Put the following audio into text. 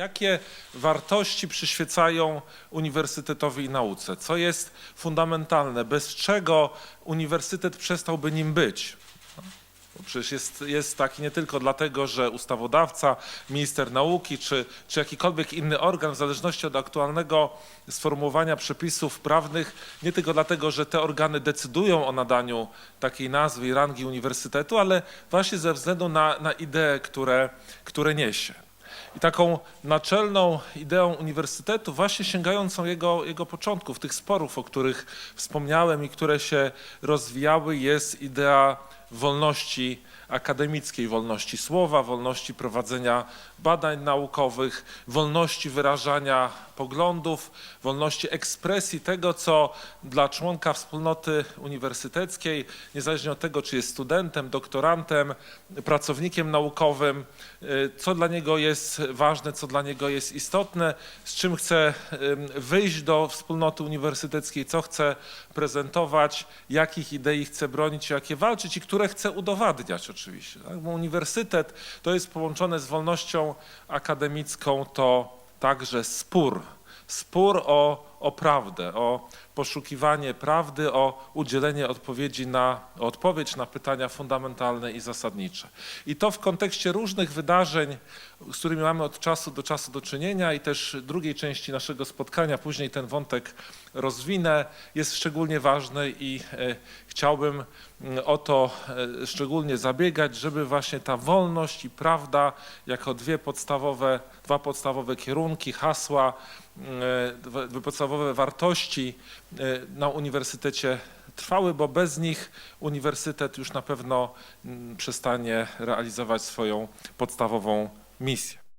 Jakie wartości przyświecają uniwersytetowi i nauce? Co jest fundamentalne? Bez czego uniwersytet przestałby nim być? Bo Przecież jest, jest taki nie tylko dlatego, że ustawodawca, minister nauki czy, czy jakikolwiek inny organ, w zależności od aktualnego sformułowania przepisów prawnych, nie tylko dlatego, że te organy decydują o nadaniu takiej nazwy i rangi uniwersytetu, ale właśnie ze względu na, na idee, które, które niesie. I taką naczelną ideą uniwersytetu, właśnie sięgającą jego, jego początków, tych sporów, o których wspomniałem i które się rozwijały, jest idea wolności akademickiej, wolności słowa, wolności prowadzenia badań naukowych, wolności wyrażania poglądów, wolności ekspresji tego, co dla członka wspólnoty uniwersyteckiej, niezależnie od tego, czy jest studentem, doktorantem, pracownikiem naukowym, y, co dla niego jest ważne, co dla niego jest istotne, z czym chce ym, wyjść do wspólnoty uniwersyteckiej, co chce prezentować, jakich idei chce bronić, jakie walczyć i które chce udowadniać oczywiście. Tak? Bo uniwersytet to jest połączone z wolnością akademicką, to także spór. Spór o, o prawdę, o poszukiwanie prawdy, o udzielenie odpowiedzi na, odpowiedź na pytania fundamentalne i zasadnicze. I to w kontekście różnych wydarzeń, z którymi mamy od czasu do czasu do czynienia i też drugiej części naszego spotkania, później ten wątek rozwinę, jest szczególnie ważny i e, chciałbym mm, o to e, szczególnie zabiegać, żeby właśnie ta wolność i prawda jako dwie podstawowe, dwa podstawowe kierunki, hasła, e, podstawowe wartości e, na uniwersytecie trwały, bo bez nich uniwersytet już na pewno mm, przestanie realizować swoją podstawową misję.